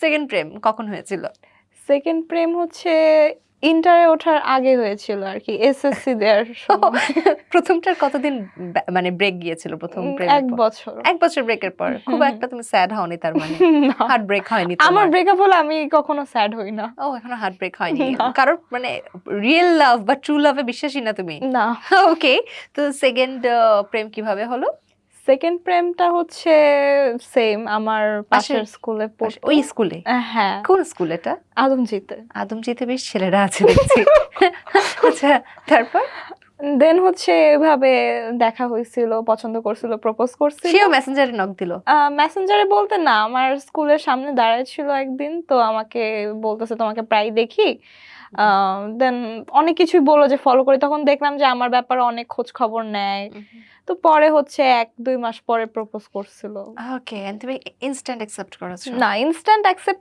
Second প্রেম কখন হয়েছিল? Second প্রেম হচ্ছে ইন্টারে ওঠার আগে হয়েছিল আর কি এসএসসি দেওয়ার সময়। প্রথমটার কতদিন মানে ব্রেক গিয়েছিল প্রথম প্রেম এক বছর। এক বছর ব্রেকের পর। খুব একটা তুমি স্যাড হওনি তার মানে। হার্ট ব্রেক হয়নি আমার ব্রেকআপ হলে আমি কখনো স্যাড হই না। ও এখনও হার্ট ব্রেক হয়নি। না। কারোর মানে রিয়েল লাভ বা ট্রু লাভে বিশ্বাসী না তুমি? না। ওকে তো সেকেন্ড প্রেম কীভাবে হলো? সেকেন্ড প্রেমটা হচ্ছে সেম আমার পাশের স্কুলে পড়তো। ওই স্কুলে আহ, হ্যাঁ কোন স্কুল এটা? আদমজিতে। আদমজিতে বেশ ছেলেরা আছে দেখছি। আচ্ছা তারপর? দেন হচ্ছে এভাবে দেখা হয়েছিল পছন্দ করছিল প্রপোজ করছিল। সেও মেসেঞ্জারে নক দিল? মেসেঞ্জারে বলতে না আমার স্কুলের সামনে দাঁড়ায় ছিল একদিন তো আমাকে বলতেছে তোমাকে প্রায় দেখি। দেন অনেক কিছুই বলল যে ফলো করি। তখন দেখলাম যে আমার ব্যাপারে অনেক খোঁজ খবর নেয়। তো পরে হচ্ছে এক দুই মাস পরে প্রপোজ করছিল। ওকে তুমি ইনস্ট্যান্ট অ্যাকসেপ্ট করেছ? না ইনস্ট্যান্ট অ্যাকসেপ্ট